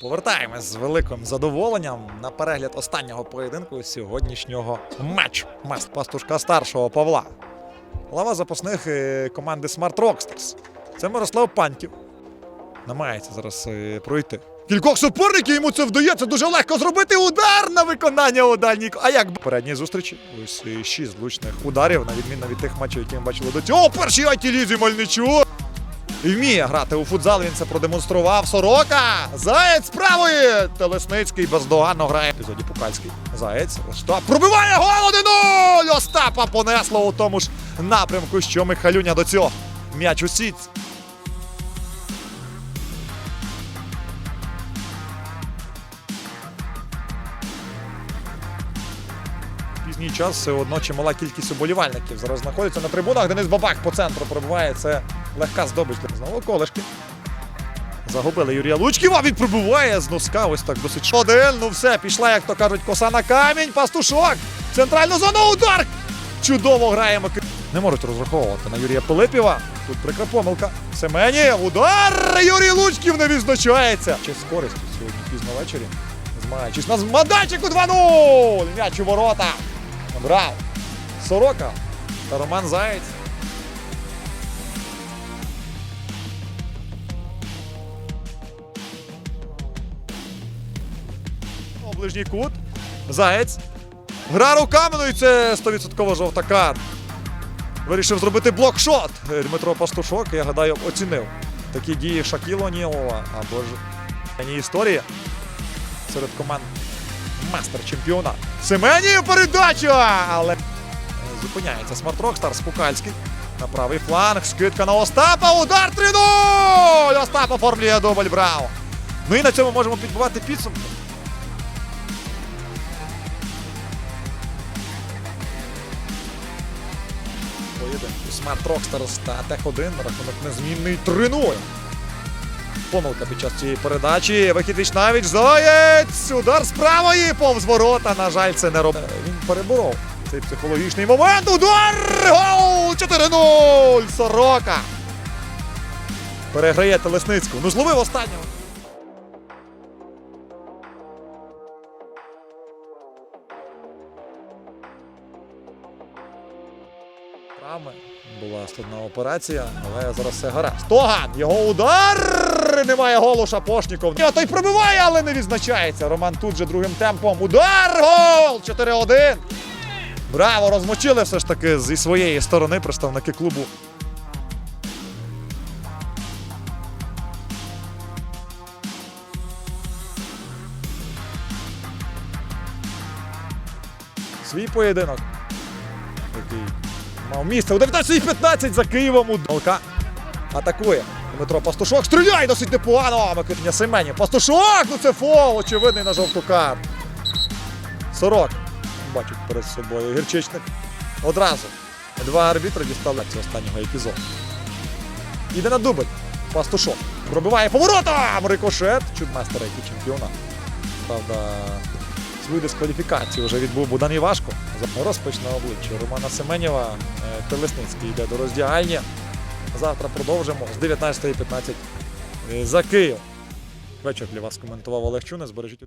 Повертаємось з великим задоволенням на перегляд останнього поєдинку сьогоднішнього матчу. Маст пастушка старшого Павла. Лава запасних е, команди Smart Rockstars. Це Мирослав Паньків. Намагається зараз е, пройти. Кількох суперників йому це вдається дуже легко зробити удар на виконання у. А як передній зустрічі? Ось е, шість влучних ударів, на відміну від тих матчів, які ми бачили до цього. Перший антилізі Мельничук. І вміє грати у футзал, він це продемонстрував. Сорока! Заєць правої! Телесницький бездоганно грає. Епізоді Пукальський. Заєць. Остап пробиває гол 1-0! Остапа понесло у тому ж напрямку, що Михалюня до цього. М'яч у сітці. Пізній час все одно чимала кількість уболівальників зараз знаходиться на трибунах. Денис Бабак по центру пробиває. Це легка здобич. для Знову колешки. Загубили Юрія Лучківа. Він пробиває з носка. Ось так досить один. Ну все, пішла, як то кажуть, коса на камінь. Пастушок. Центральну зону удар. Чудово граємо. Не можуть розраховувати на Юрія Пилипєва. Тут прикра помилка. Семенів. Удар! Юрій Лучків не відзначається. Чи з користю сьогодні пізно ввечері. Змагаючись на майданчику 2-0. М'яч у ворота. Набрав. Сорока та Роман Заєць. Ближній кут. Заєць. Гра руками, ну і це 100% жовта карта. Вирішив зробити блокшот. Дмитро Пастушок, я гадаю, оцінив такі дії Шакіло Нілова або ж ні історії серед команд мастер чемпіона. Семенів передача! Але зупиняється Смарт Рокстар Спукальський. На правий фланг. Скидка на Остапа. Удар 3-0! Остап оформлює дубль. Браво! Ну і на цьому можемо підбивати підсумки. Поєдинку Smart Rockstars та Тех-1 рахунок незмінний 3-0. Помилка під час цієї передачі. Вихід Вічнавіч. Заєць! Удар з повз ворота. На жаль, це не робить. Він переборов цей психологічний момент. Удар! Гол! 4-0! Сорока! Переграє Телесницьку. Ну зловив останнього. Травми. Була складна операція, але зараз все гаразд. Стоган! Його удар! Немає голу Шапошніков. Ні, той пробиває, але не відзначається. Роман тут же другим темпом. Удар! Гол! 4-1. Браво! Розмочили все ж таки зі своєї сторони представники клубу. Свій поєдинок. Який мав місце у 19-15 за Києвом. Удалка атакує. Дмитро Пастушок стріляє досить непогано. Микитня Семенів. Пастушок! Ну це фол, очевидний на жовту карту. Сорок. Бачить перед собою гірчичник. Одразу. Два арбітри дістали останнього епізоду. Іде на дубль. Пастушок. Пробиває поворотом! Рикошет. Чудмастер, який чемпіонат. Правда, свою дискваліфікацію вже відбув Богдан Івашко. За розпач на обличчі Романа Семенєва. Телесницький йде до роздягання. Завтра продовжимо з 19.15 е, за Київ. Вечір для вас коментував Олег Чунес. Бережіть